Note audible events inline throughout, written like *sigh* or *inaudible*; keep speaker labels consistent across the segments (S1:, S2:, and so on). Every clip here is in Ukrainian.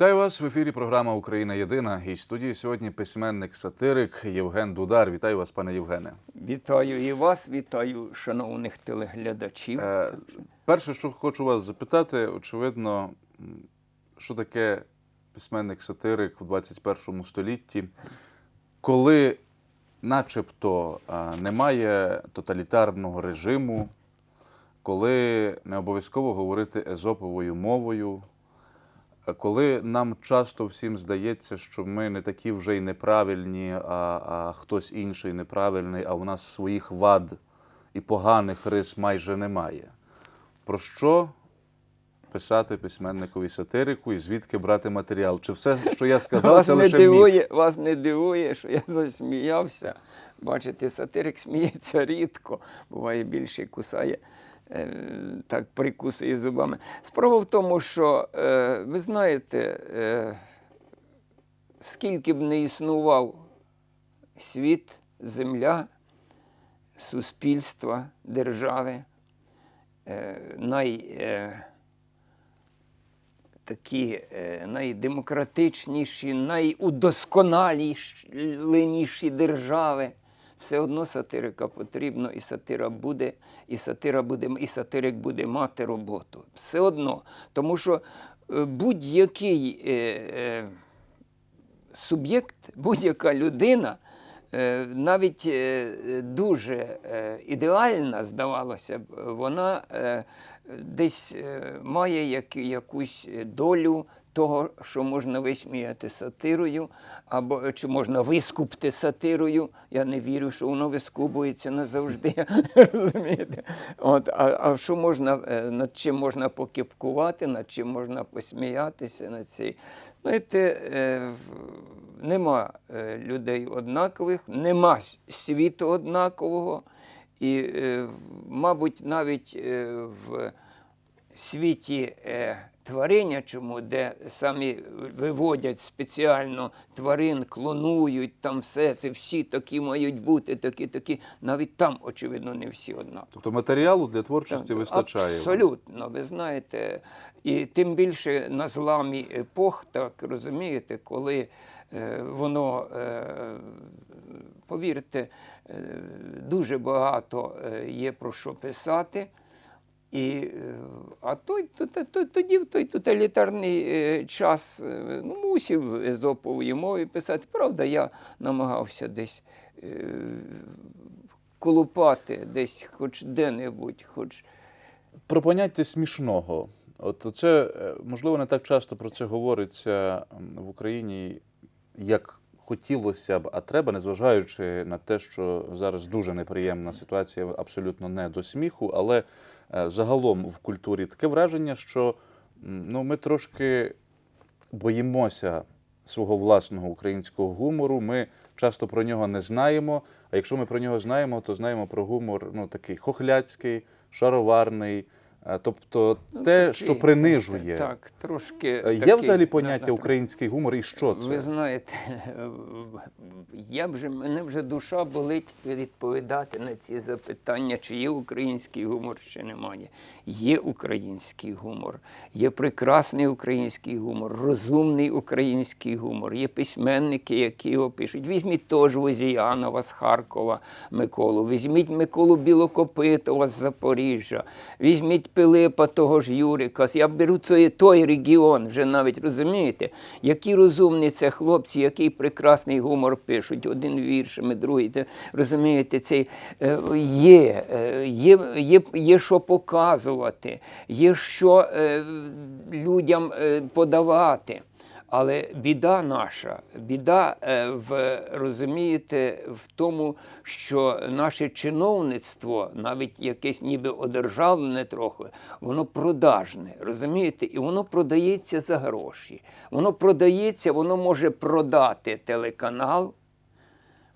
S1: Вітаю вас в ефірі. Програма Україна Єдина. І студії сьогодні письменник-сатирик Євген Дудар. Вітаю вас, пане Євгене.
S2: Вітаю і вас, вітаю шановних телеглядачів.
S1: Е, перше, що хочу вас запитати, очевидно, що таке письменник-сатирик в 21 столітті, коли начебто е, немає тоталітарного режиму, коли не обов'язково говорити езоповою мовою, коли нам часто всім здається, що ми не такі вже й неправильні, а, а хтось інший неправильний, а у нас своїх вад і поганих рис майже немає. Про що писати письменникові сатирику і звідки брати матеріал? Чи все, що я сказав,
S2: вас,
S1: це
S2: не
S1: лише
S2: дивує,
S1: міф?
S2: вас не дивує, що я засміявся. Бачите, сатирик сміється рідко, буває більше кусає, так прикусує зубами. Справа в тому, що е, ви знаєте, е, скільки б не існував світ, земля, суспільства, держави, е, най. Е, такі е, найдемократичніші, найудосконаленіші держави. Все одно сатирика потрібно, і сатира буде, і сатира буде, і сатирик буде мати роботу. Все одно. Тому що е, будь-який е, е, суб'єкт, будь-яка людина, е, навіть е, дуже ідеальна, здавалося б, вона десь має як, якусь долю того, що можна висміяти сатирою, або чи можна вискупти сатирою. Я не вірю, що воно вискубується назавжди. *laughs* Розумієте? От, а, а що можна, е, над чим можна покипкувати, над чим можна посміятися, над цей. Знаєте, е, нема е, людей однакових, нема світу однакового. І, е, мабуть, навіть е, в світі е, тваринячому, де самі виводять спеціально тварин, клонують, там все це всі такі мають бути, такі, такі. Навіть там, очевидно, не всі однакові.
S1: Тобто матеріалу для творчості
S2: Так,
S1: вистачає.
S2: Абсолютно, ви знаєте. І тим більше на зламі епох, так розумієте, коли е, воно, е, повірте, е, дуже багато е, є про що писати. І, е, а той, то- то- то- тоді в той тоталітарний е, час е, ну, мусив езопової мові писати. Правда, я намагався десь колупати, десь хоч де-небудь, хоч
S1: Про поняття смішного. От це можливо не так часто про це говориться в Україні, як хотілося б, а треба, незважаючи на те, що зараз дуже неприємна ситуація, абсолютно не до сміху, але загалом в культурі таке враження, що ну, ми трошки боїмося свого власного українського гумору. Ми часто про нього не знаємо. А якщо ми про нього знаємо, то знаємо про гумор ну, такий хохляцький, шароварний. Е, Тобто
S2: Ну,
S1: те,
S2: такий,
S1: що принижує.
S2: Так, трошки.
S1: Е, Є
S2: такий,
S1: взагалі поняття
S2: на-
S1: український гумор і що це?
S2: Ви знаєте, *laughs* я вже, мене вже душа болить відповідати на ці запитання, чи є український гумор, чи немає. Є український гумор, є прекрасний український гумор, розумний український гумор, є письменники, які його пишуть. Візьміть теж Возіянова з Харкова Миколу, візьміть Миколу Білокопитова з Запоріжжя, візьміть Пилипа того ж Юрика. Я беру той, той регіон, вже навіть розумієте, які розумні це хлопці, який прекрасний гумор пишуть. Один віршами, другий. Розумієте, цей е, є, е, є, є, є що показувати, є що е, людям подавати. Але біда наша, біда е, в розумієте, в тому, що наше чиновництво, навіть якесь ніби одержавлене трохи, воно продажне, розумієте, і воно продається за гроші. Воно продається, воно може продати телеканал,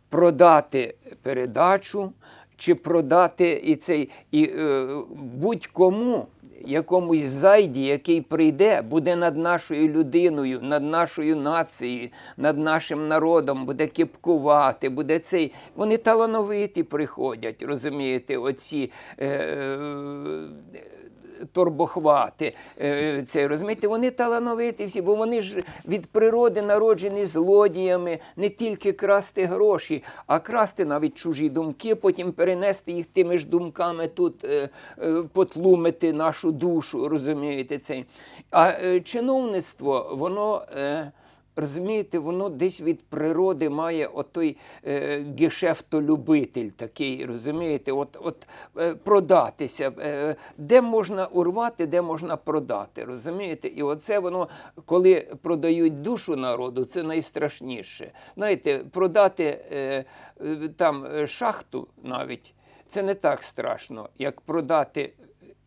S2: продати передачу чи продати і цей і е, будь-кому, якомусь зайді, який прийде, буде над нашою людиною, над нашою нацією, над нашим народом, буде кіпкувати, буде цей. Вони талановиті приходять, розумієте, оці. Е, е, торбохвати. Е, це, розумієте, вони талановиті всі, бо вони ж від природи народжені злодіями, не тільки красти гроші, а красти навіть чужі думки, потім перенести їх тими ж думками тут, е, е, потлумити нашу душу, розумієте це. А чиновництво, воно. Розумієте, воно десь від природи має отой е, гешефтолюбитель такий, розумієте, от, от е, продатися, е, де можна урвати, де можна продати, розумієте? І оце воно, коли продають душу народу, це найстрашніше. Знаєте, продати е, е, там е, шахту навіть, це не так страшно, як продати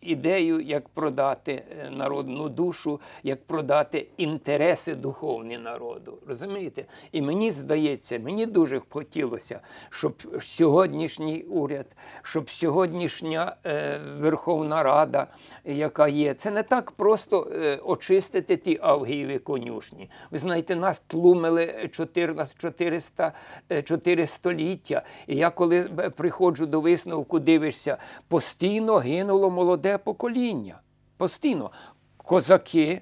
S2: ідею, як продати е, народну душу, як продати інтереси духовні народу. Розумієте? І мені здається, мені дуже хотілося, щоб сьогоднішній уряд, щоб сьогоднішня е, Верховна Рада, яка є, це не так просто е, очистити ті Авгієві конюшні. Ви знаєте, нас тлумили 14, 400, е, 4 століття. І я коли приходжу до висновку, дивишся, постійно гинуло молоде покоління. Постійно. Козаки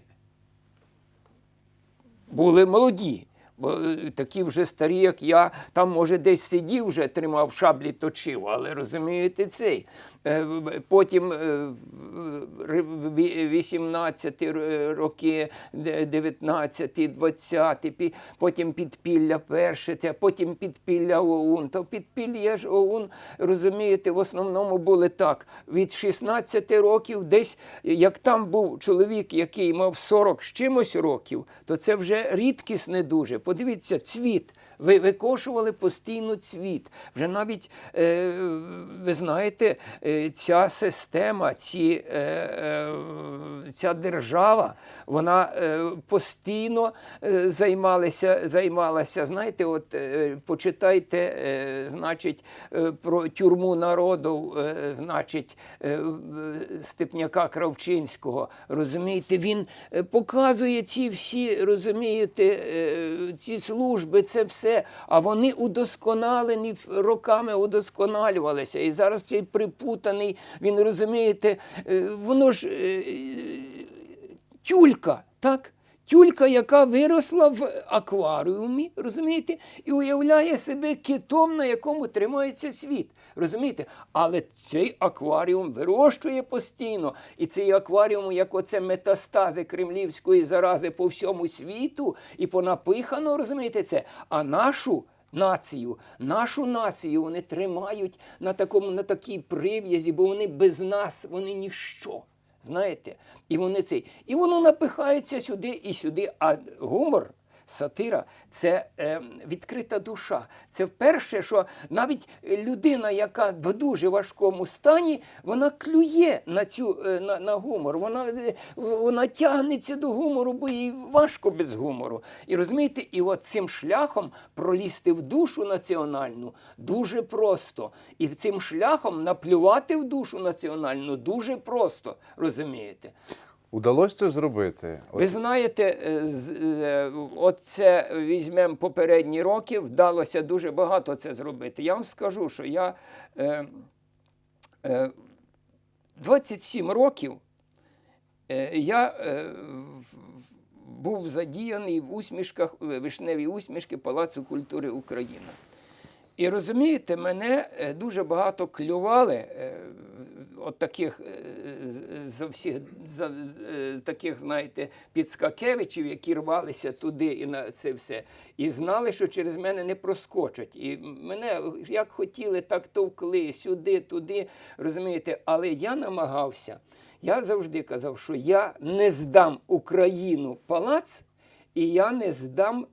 S2: були молоді. Бо е, такі вже старі, як я, там, може, десь сидів вже, тримав шаблі, точив, але розумієте цей. Е, Потім е, в- ри- ві- 18 р- роки, де- 19, 20, пі- потім підпілля перше, це, потім підпілля ОУН. То підпілля ж ОУН, розумієте, в основному були так. Від 16 років десь, як там був чоловік, який мав 40 з чимось років, то це вже рідкість не дуже. Подивіться, цвіт. Ви викошували постійно цвіт. Вже навіть, е, ви знаєте, е, ця система, ці, е, е, ця держава, вона е, постійно займалася, займалася. Знаєте, от почитайте, значить, про тюрму народу, значить, Степняка Кравчинського. Розумієте, він показує ці всі, розумієте, ці служби, це все. А вони удосконалені роками удосконалювалися. І зараз цей припутаний, він розумієте, е, воно ж е, тюлька, так? Тюлька, яка виросла в акваріумі, розумієте, і уявляє себе китом, на якому тримається світ. Розумієте? Але цей акваріум вирощує постійно. І цей акваріум, як оце метастази кремлівської зарази по всьому світу, і понапихано, розумієте це. А нашу націю, нашу націю вони тримають на такому, на такій прив'язі, бо вони без нас, вони ніщо. Знаєте, і вони цей. І воно напихається сюди і сюди. А гумор, сатира це е, відкрита душа. Це вперше, що навіть людина, яка в дуже важкому стані, вона клює на цю е, на, на гумор. Вона, е, вона тягнеться до гумору, бо їй важко без гумору. І розумієте, і от цим шляхом пролізти в душу національну дуже просто. І цим шляхом наплювати в душу національну дуже просто. Розумієте?
S1: Удалося це зробити?
S2: Ви знаєте, е, е, от це візьмемо попередні роки, вдалося дуже багато це зробити. Я вам скажу, що я е, е, 27 років я був задіяний в усмішках, в вишневій усмішки Палацу культури України. І розумієте, мене дуже багато клювали от таких е, за всіх за, таких, знаєте, підскакевичів, які рвалися туди і на це все. І знали, що через мене не проскочать. І мене як хотіли, так товкли сюди, туди. Розумієте, але я намагався. Я завжди казав, що я не здам Україну палац, і я не здам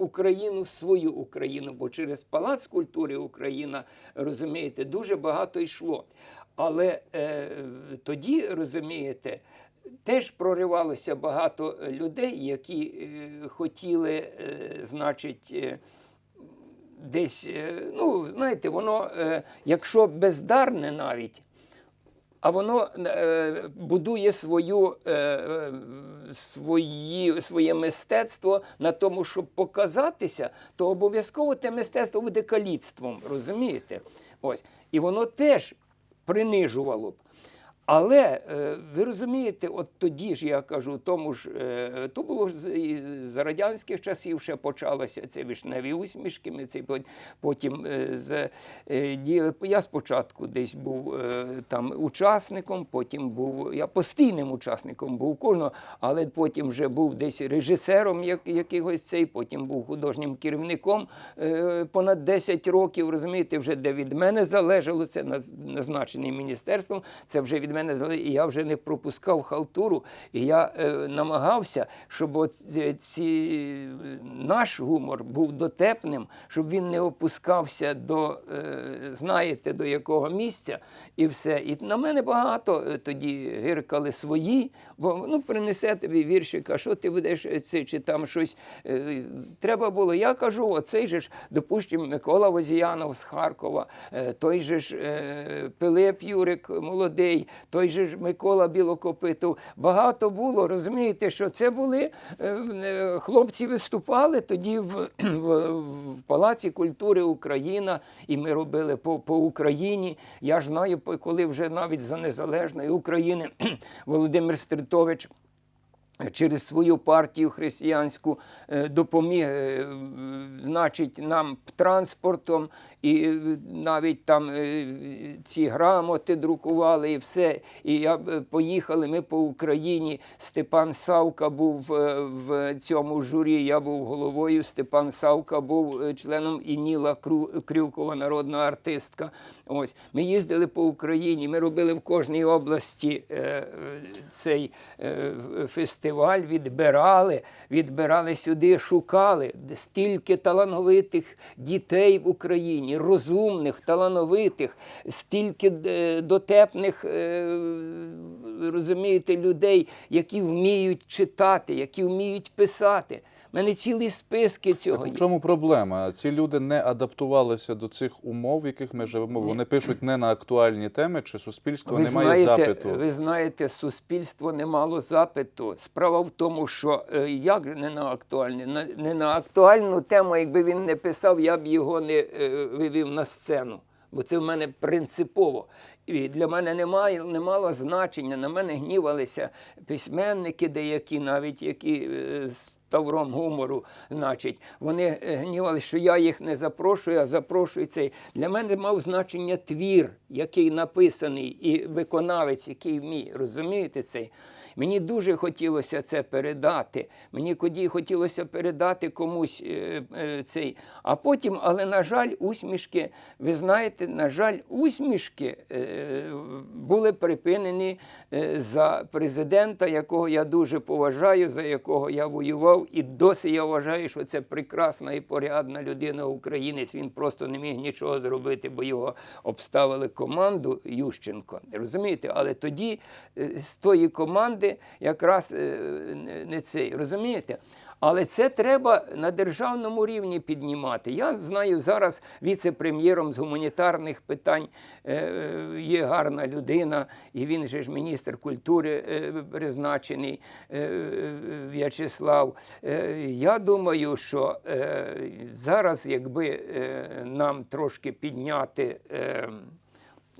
S2: Україну, свою Україну, бо через Палац культури Україна, розумієте, дуже багато йшло. Але е, тоді, розумієте, теж проривалося багато людей, які е, хотіли, е, значить, е, десь, е, ну, знаєте, воно, е, якщо бездарне навіть, а воно е, будує свою, е, е, свої, своє мистецтво на тому, щоб показатися, то обов'язково те мистецтво буде каліцтвом, розумієте? Ось. І воно теж принижувало б. Але е, ви розумієте, от тоді ж я кажу, тому ж е, то було з, радянських часів ще почалося це вишневі усмішки. Ми це потім е, діяли. Я спочатку десь був там учасником, потім був я постійним учасником був кожного, але потім вже був десь режисером як, якихось цей, потім був художнім керівником понад 10 років. Розумієте, вже де від мене залежало це назначений міністерством. Це вже від мене залежало, і я вже не пропускав халтуру. І я е, намагався, щоб е, ці, е, наш гумор був дотепним, щоб він не опускався до, е, знаєте, до якого місця і все. І на мене багато е, тоді гиркали свої, бо ну принесе тобі віршик, а що ти будеш це чи там щось. е, Треба було. Я кажу, оцей же ж, допустимо, Микола Возіянов з Харкова, е, той же ж е, Пилип Юрик молодий, той же ж Микола Білокопитов. Багато було, розумієте, що це були е, е, хлопці виступали тоді в, *clears throat* в, в Палаці культури Україна, і ми робили по, по Україні. Я ж знаю, коли вже навіть за незалежної України *clears throat* Володимир Стритович через свою партію християнську е, допоміг, е, значить, нам транспортом, і е, навіть там ці грамоти друкували і все. І я поїхали ми по Україні. Степан Савка був в цьому журі. Я був головою. Степан Савка був членом і Ніла Крюкова, народна артистка. Ось ми їздили по Україні. Ми робили в кожній області е, е, цей е, фестиваль, відбирали, відбирали сюди, шукали стільки талановитих дітей в Україні, розумних, талановитих, стільки е, дотепних, е, розумієте, людей, які вміють читати, які вміють писати. У мене цілі списки цього.
S1: Так в чому проблема? Ці люди не адаптувалися до цих умов, в яких ми живемо. Вони пишуть не на актуальні теми, чи суспільство
S2: Ви
S1: не має
S2: знаєте,
S1: запиту.
S2: ви знаєте, суспільство не мало запиту. Справа в тому, що е, як не на актуальні, не на актуальну тему, якби він не писав, я б його не е, вивів на сцену. Бо це в мене принципово. І для мене немає, не значення. На мене гнівалися письменники, деякі навіть які е, з тавром гумору, значить, вони е, гнівалися, що я їх не запрошую, а запрошую цей. Для мене мав значення твір, який написаний, і виконавець, який вміє. Розумієте цей? Мені дуже хотілося це передати. Мені коді хотілося передати комусь е, е, цей. А потім, але на жаль, усмішки, ви знаєте, на жаль, усмішки е, були припинені е, за президента, якого я дуже поважаю, за якого я воював, і досі я вважаю, що це прекрасна і порядна людина, українець. Він просто не міг нічого зробити, бо його обставили команду Ющенко. Розумієте? Але тоді е, з тої команди якраз е, не- цей. Розумієте? Але це треба на державному рівні піднімати. Я знаю зараз віце-прем'єром з гуманітарних питань е, є гарна людина, і він же ж міністр культури е, призначений В'ячеслав. Я думаю, що зараз, якби нам трошки підняти.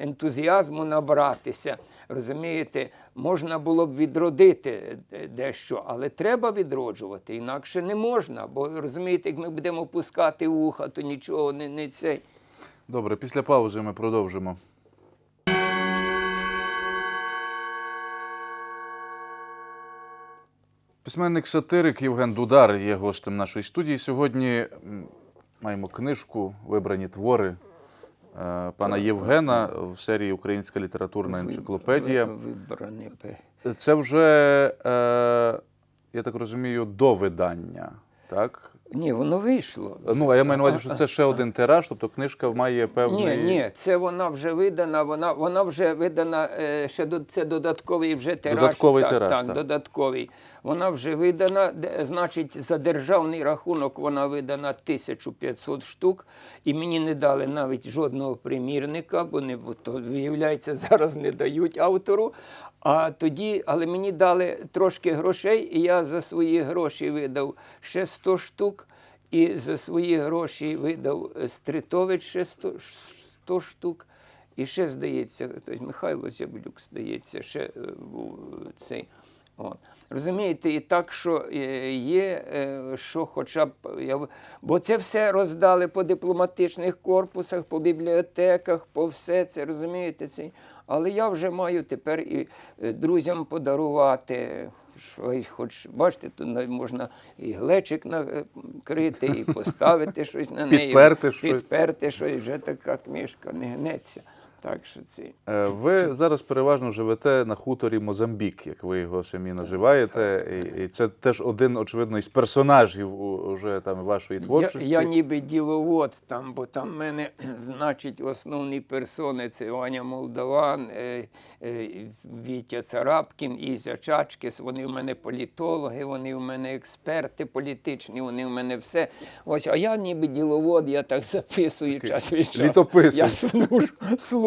S2: Ентузіазму набратися. Розумієте, можна було б відродити е, дещо, але треба відроджувати, інакше не можна. Бо розумієте, як ми будемо пускати вуха, то нічого не, не цей.
S1: Добре, після паузи ми продовжимо. Письменник-сатирик Євген Дудар є гостем нашої студії. Сьогодні маємо книжку Вибрані твори пана Євгена в серії Українська літературна енциклопедія. Це вже, е, я так розумію, до видання. Так?
S2: Ні, воно вийшло.
S1: Ну, а я маю на увазі, що це ще один тираж, тобто книжка має певний.
S2: Ні, ні, це вона вже видана, вона, вона вже видана, е, ще до, це додатковий вже тираж.
S1: Додатковий
S2: так,
S1: тираж,
S2: Так,
S1: так.
S2: додатковий. Вона вже видана, значить, за державний рахунок вона видана 1500 штук, і мені не дали навіть жодного примірника, бо не бо то, виявляється, *laughs* зараз не дають автору. А тоді, але мені дали трошки грошей, і я за свої гроші видав ще 100 штук. І за свої гроші видав е, Стритович ще 100, 100 штук. І ще, здається, тобто Михайло Зяблюк, здається, ще е, був цей. От. Розумієте, і так, що е, є, е, що хоча б. Я, бо це все роздали по дипломатичних корпусах, по бібліотеках, по все це, розумієте? Це. Але я вже маю тепер і е, друзям подарувати. Щось, хоч бачите, тут можна і глечик накрити, і *laughs* поставити щось на неї.
S1: Підперти щось.
S2: Підперти щось, вже така книжка не гнеться. Так що це.
S1: Е, Ви зараз переважно живете на хуторі Мозамбік, як ви його самі називаєте. І, і це теж один, очевидно, із персонажів уже там вашої творчості.
S2: я ніби діловод там, бо там в мене, *clears throat* значить, основні персони це Ваня Молдаван, е, е, Вітя Царапкін, Ізя Чачкіс. Вони в мене політологи, вони в мене експерти політичні, вони в мене все. Ось, а я ніби діловод, я так записую
S1: Такий
S2: час від часу.
S1: літописець.
S2: Я служу,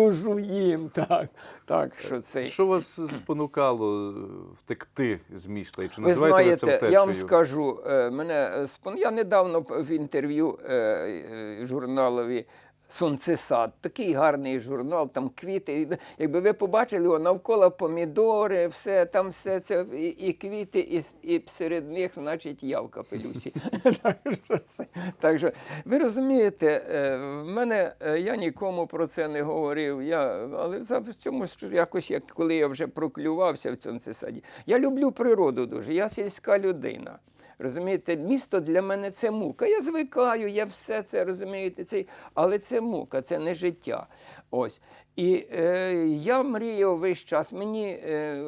S2: служу їм. Так, так що це.
S1: Що вас спонукало е, втекти з міста? І чи
S2: Ви
S1: називаєте ви це
S2: знаєте,
S1: втечею?
S2: я вам скажу, е, мене спон... я недавно в інтерв'ю е, журналові Сонцесад, такий гарний журнал, там квіти. Якби ви побачили його навколо помідори, все, там все це і, і квіти, і, і серед них, значить, я в капелюсі. *laughs* Так що це- Так що, ви розумієте, е, в мене е, я нікому про це не говорив. Я, але в цьому якось, як коли я вже проклювався в цьому саді, я люблю природу дуже, я сільська людина. Розумієте, місто для мене це мука. Я звикаю, я все це розумієте, це, але це мука, це не життя. Ось. І е, я мріяв весь час. Мені е,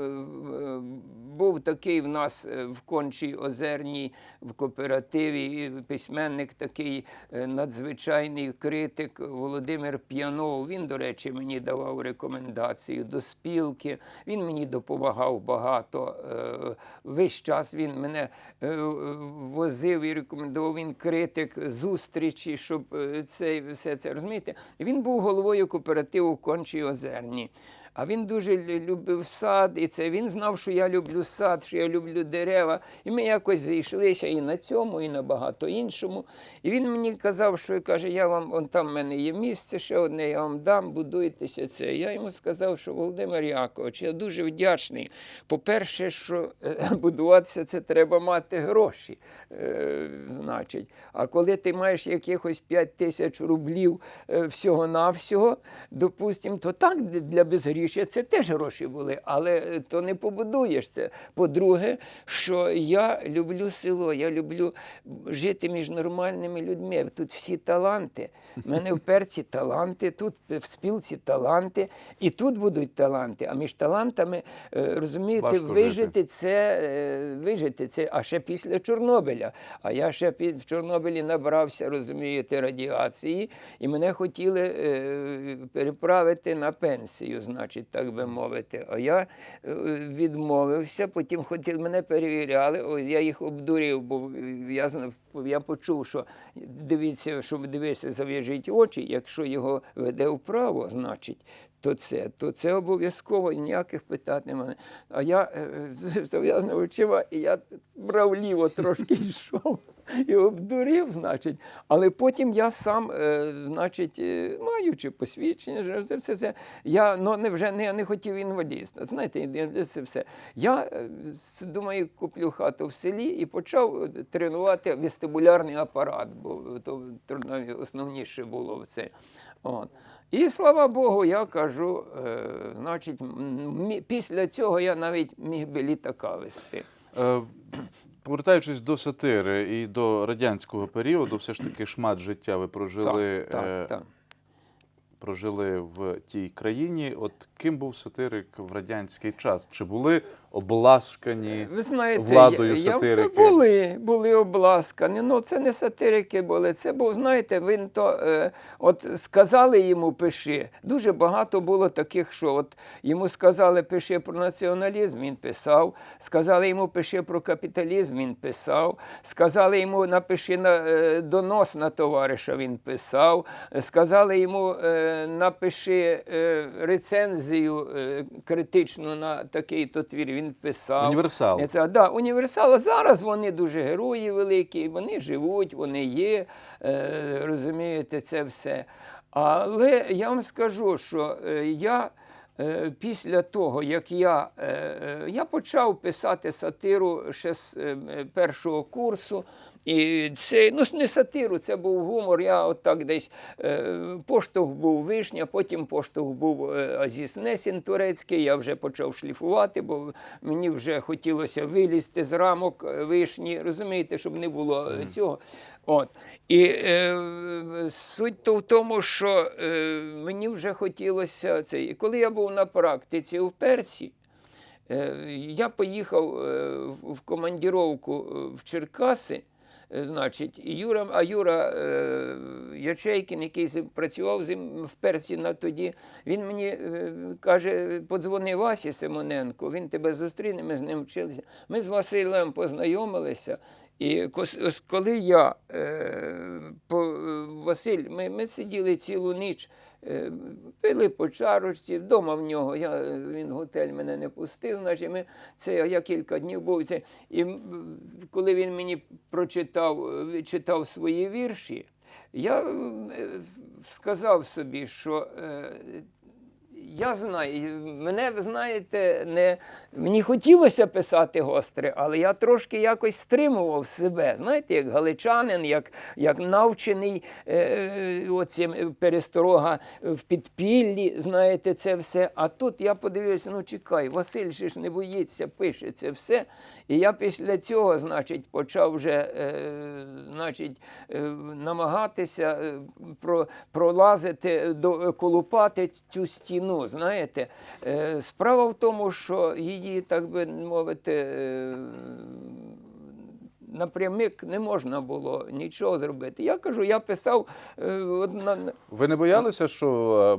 S2: був такий в нас е, в Кончій Озерній в кооперативі письменник такий е, надзвичайний критик Володимир П'янов. Він, до речі, мені давав рекомендацію до спілки. Він мені допомагав багато. Е, Весь час він мене е, возив і рекомендував. Він критик зустрічі, щоб е, це все це розумієте. Він був головою кооперативу в Кончій Озерні. А він дуже любив сад, і це він знав, що я люблю сад, що я люблю дерева. І ми якось зійшлися і на цьому, і на багато іншому. І він мені казав, що каже, я вам, он там в мене є місце ще одне, я вам дам, будуйтеся це. Я йому сказав, що Володимир Якович, я дуже вдячний. По-перше, що е, *laughs* будуватися це треба мати гроші. Е, значить. А коли ти маєш якихось 5 тисяч рублів е, всього-навсього, допустимо, то так для безгрішя це теж гроші були, але е, то не побудуєш це. По-друге, що я люблю село, я люблю жити між нормальними людьми. Тут всі таланти. У мене в перці таланти, тут в спілці таланти, і тут будуть таланти. А між талантами, е, розумієте,
S1: Важко
S2: вижити
S1: жити.
S2: це, е, вижити це, а ще після Чорнобиля. А я ще в Чорнобилі набрався, розумієте, радіації, і мене хотіли е, переправити на пенсію, значить, так би мовити. А я е, відмовився, потім хотіли мене перевіряли. О, я їх обдурив, бо я я почув, що дивіться, щоб дивися, зав'яжіть очі, якщо його веде вправо, значить. То це, то це обов'язково ніяких питань немає. А я е, з зав'язаними очима, і я брав ліво трошки йшов *laughs* і обдурив, значить. Але потім я сам, е, значить, е, маючи посвідчення, це все, це я ну, не, вже не, не хотів інвалідність. Знаєте, це все. Я е, думаю, куплю хату в селі і почав тренувати вестибулярний апарат, бо то основніше було в це. От. І слава Богу, я кажу, значить, після цього я навіть міг би літака вести.
S1: Повертаючись до сатири і до радянського періоду, все ж таки шмат життя ви прожили,
S2: так, так,
S1: е,
S2: так.
S1: прожили в тій країні. От ким був сатирик в радянський час? Чи були обласкані?
S2: Ви знаєте,
S1: владою
S2: я, я
S1: сатирики.
S2: скажу, були, були обласкані. Ну, це не сатирики були. Це був, знаєте, він то е, от сказали йому пиши. Дуже багато було таких, що от йому сказали пиши про націоналізм, він писав. Сказали йому пиши про капіталізм, він писав. Сказали йому напиши на, е, донос на товариша, він писав. Сказали йому е, напиши е, рецензію е, критичну на такий-то твір. Він писав.
S1: Універсал.
S2: Е, Це, да, універсал. А Зараз вони дуже герої великі, вони живуть, вони є, е, розумієте, це все. Але я вам скажу, що е, я після того, як я, я почав писати сатиру ще з першого курсу. І це ну не сатиру, це був гумор. Я от так десь е, поштовх був вишня, потім поштовх був е, Азіс Несін турецький. Я вже почав шліфувати, бо мені вже хотілося вилізти з рамок е, вишні, розумієте, щоб не було е, цього. От. І е, суть то в тому, що е, мені вже хотілося це. І коли я був на практиці в Перці, Е, Я поїхав е, в командіровку в Черкаси. Е, Значить, Юра, а Юра е, Ячейкін, який працював в Персі на тоді, він мені е, каже: подзвони Васі Симоненко, він тебе зустріне, ми з ним вчилися. Ми з Василем познайомилися. І коли я е, Василь, ми, ми сиділи цілу ніч. Е, Пили по чарочці, вдома в нього. Я, він готель мене не пустив. Значить, ми, це, я кілька днів був. Це, і коли він мені прочитав е, читав свої вірші, я е, сказав собі, що я знаю, мене, ви знаєте, не, мені хотілося писати гостре, але я трошки якось стримував себе. Знаєте, як галичанин, як, як навчений е, оцим пересторога в підпіллі, знаєте, це все. А тут я подивився, ну чекай, Василь же ж не боїться, пише це все. І я після цього, значить, почав вже е, значить, е, намагатися е, про, пролазити, до, колупати цю стіну. Знаєте, справа в тому, що її, так би мовити, напрямик не можна було нічого зробити. Я кажу, я писав е,
S1: Ви не боялися, що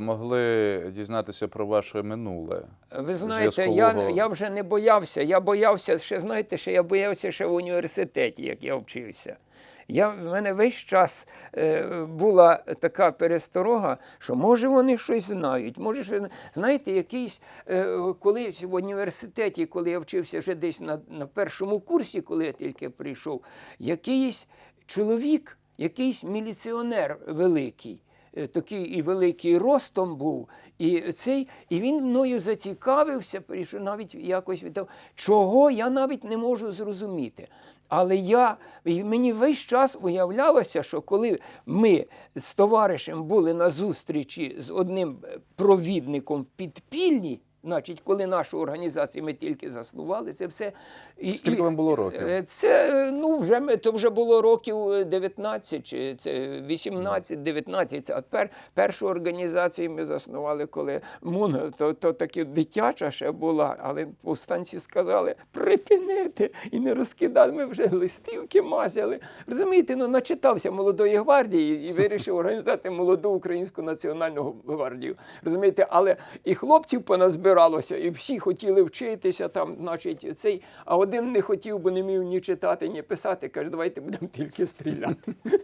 S1: е, могли дізнатися про ваше минуле?
S2: Ви знаєте, я, я вже не боявся. Я боявся ще, знаєте, що я боявся ще в університеті, як я вчився. Я, в мене весь час е, була така пересторога, що може вони щось знають. Може, щось... знаєте, якийсь, е, коли в університеті, коли я вчився вже десь на, на першому курсі, коли я тільки прийшов, якийсь чоловік, якийсь міліціонер великий е, такий і великий ростом був, і цей, і він мною зацікавився, що навіть якось віддав, чого я навіть не можу зрозуміти. Але я, мені весь час уявлялося, що коли ми з товаришем були на зустрічі з одним провідником в підпіллі, значить, коли нашу організацію ми тільки заснували, це все. І,
S1: Скільки вам було років?
S2: Е, Це е, ну вже ми- то вже було років е, 19 чи це 18, 19. А пер, першу організацію ми заснували, коли МУН, то, то таки дитяча ще була, але повстанці сказали припинити і не розкидали. Ми вже листівки мазяли. Розумієте, ну начитався молодої гвардії і вирішив організувати молоду українську національну гвардію. Розумієте, але і хлопців поназбиралося, і всі хотіли вчитися там, значить, цей, а один не хотів, бо не міг ні читати, ні писати. Каже, давайте будемо тільки стріляти. *laughs*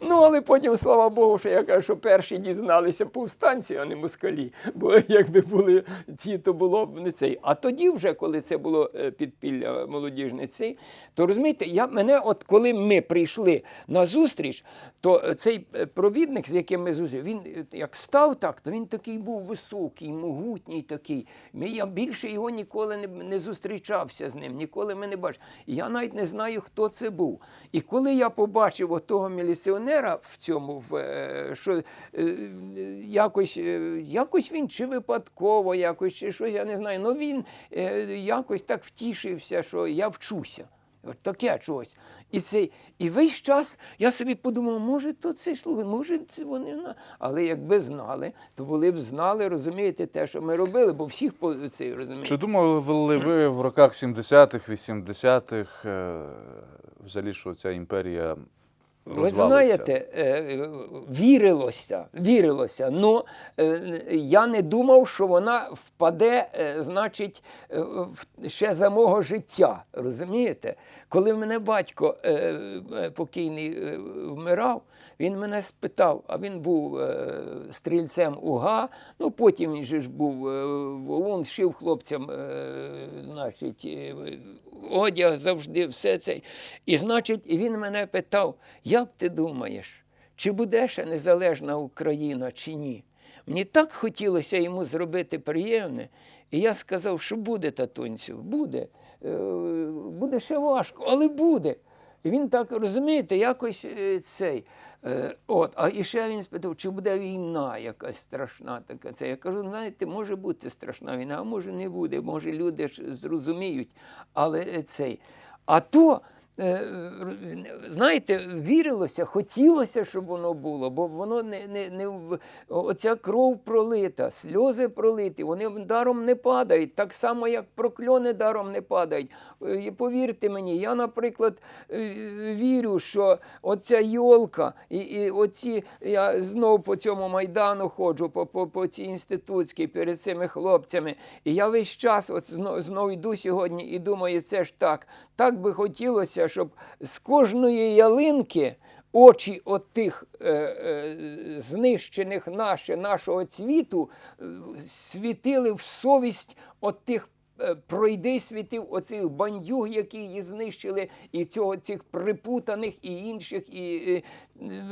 S2: Ну, але потім, слава Богу, що я кажу, що перші дізналися повстанці, а не москалі. Бо *laughs* якби були ті, то було б не цей. А тоді, вже, коли це було е, підпілля молодіжне цей, то розумієте, я мене, от коли ми прийшли на зустріч, то е, цей е, провідник, з яким ми зустріли, він як став так, то він такий був високий, могутній такий. Ми, я більше його ніколи не, не зустрічався з ним, ніколи ми не бачили. Я навіть не знаю, хто це був. І коли я побачив отого міліціонера в цьому, в, е, що е, якось, е, якось він чи випадково, якось, чи щось, я не знаю, ну він якось так втішився, що я вчуся. От таке чогось. І цей, і весь час я собі подумав, може, то це слухай, може, це вони. Але якби знали, то були б знали, розумієте, те, що ми робили, бо всіх по цей розумієте.
S1: Чи думали ви в роках 70-х, 80-х, е, взагалі, що ця імперія
S2: Ви знаєте, е, вірилося, вірилося. Ну е, я не думав, що вона впаде, е, значить, ще за мого життя. Розумієте? Коли мене батько покійний вмирав, він мене спитав, а він був стрільцем УГА, ну потім він же ж був в шив хлопцям, значить, одяг завжди, все це. І значить, він мене питав, як ти думаєш? чи буде ще незалежна Україна, чи ні. Мені так хотілося йому зробити приємне. І я сказав, що буде, татунцю, буде. Е, Буде ще важко, але буде. І він так, розумієте, якось е, цей. Е, От, а ще він спитав, чи буде війна якась страшна така. Це я кажу, знаєте, може бути страшна війна, а може не буде, може люди ж зрозуміють. Але цей. А то, знаєте, вірилося, хотілося, щоб воно було, бо воно не, не, не оця кров пролита, сльози пролиті, вони даром не падають, так само, як прокльони даром не падають. Е, І повірте мені, я, наприклад, е, вірю, що оця йолка і, і оці, я знов по цьому майдану ходжу, по, по, по цій інститутській перед цими хлопцями. І я весь час от знов, знов йду сьогодні і думаю, це ж так. Так би хотілося, щоб з кожної ялинки очі от тих е, е, знищених наше, нашого цвіту е, світили в совість от тих е, пройди світив оцих бандюг, які її знищили, і цього цих припутаних і інших, і е,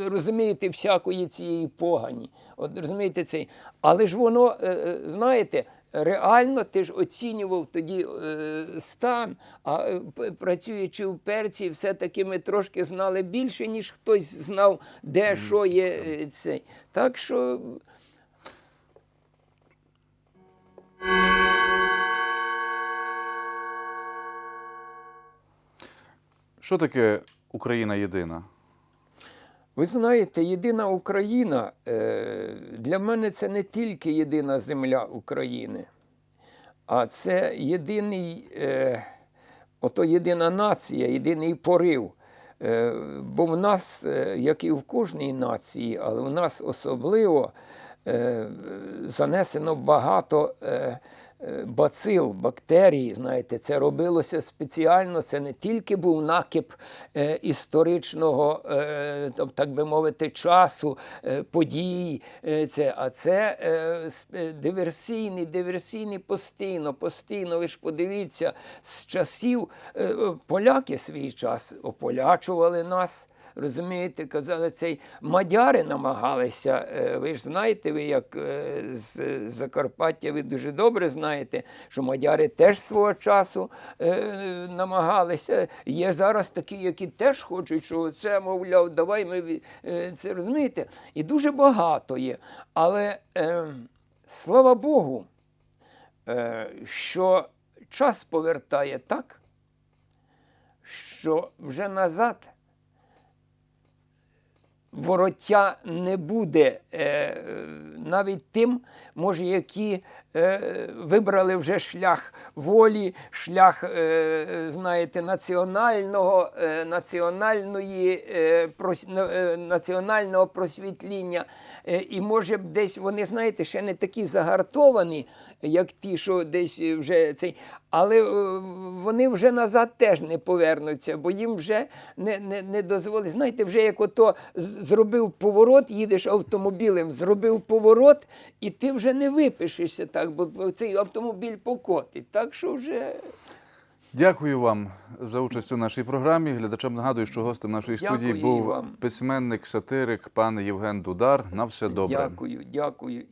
S2: розумієте, всякої цієї погані. От розумієте цей. Але ж воно, е, знаєте. Реально ти ж оцінював тоді е, стан, а е, працюючи в перці, все-таки ми трошки знали більше, ніж хтось знав, де що є е, цей. Так що
S1: Що таке Україна єдина?
S2: Ви знаєте, єдина Україна е, для мене це не тільки єдина земля України, а це єдиний, е, ото єдина нація, єдиний порив. Е, бо в нас, як і в кожній нації, але в нас особливо занесено багато бацил, бактерій. Знаєте, це робилося спеціально. Це не тільки був накип е, історичного, е, так би мовити, часу, е, подій, е, це, а це е, е, диверсійний, диверсійний постійно, постійно. Ви ж подивіться, з часів е, е, поляки свій час ополячували нас. Розумієте, казали, цей мадяри намагалися. е, Ви ж знаєте, ви як е, з Закарпаття, ви дуже добре знаєте, що мадяри теж свого часу е, намагалися. Є зараз такі, які теж хочуть, що це, мовляв, давай ми це розумієте. І дуже багато є. Але слава Богу, що час повертає так, що вже назад вороття не буде е, навіть тим, може, які е, вибрали вже шлях волі, шлях, е, знаєте, національного, е, національної, е, е, національного просвітління. Е, і може десь вони, знаєте, ще не такі загартовані, як ті, що десь вже цей. Але е, вони вже назад теж не повернуться, бо їм вже не, не, не дозволить. Знаєте, вже як ото зробив поворот, їдеш автомобілем, зробив поворот, і ти вже не випишешся так, бо- бо цей автомобіль покотить. Так що вже
S1: Дякую вам за участь у нашій програмі. Глядачам нагадую, що гостем нашої
S2: Дякую
S1: студії був
S2: вам.
S1: письменник, сатирик, пан Євген Дудар. На все добре.
S2: дякую, дякую.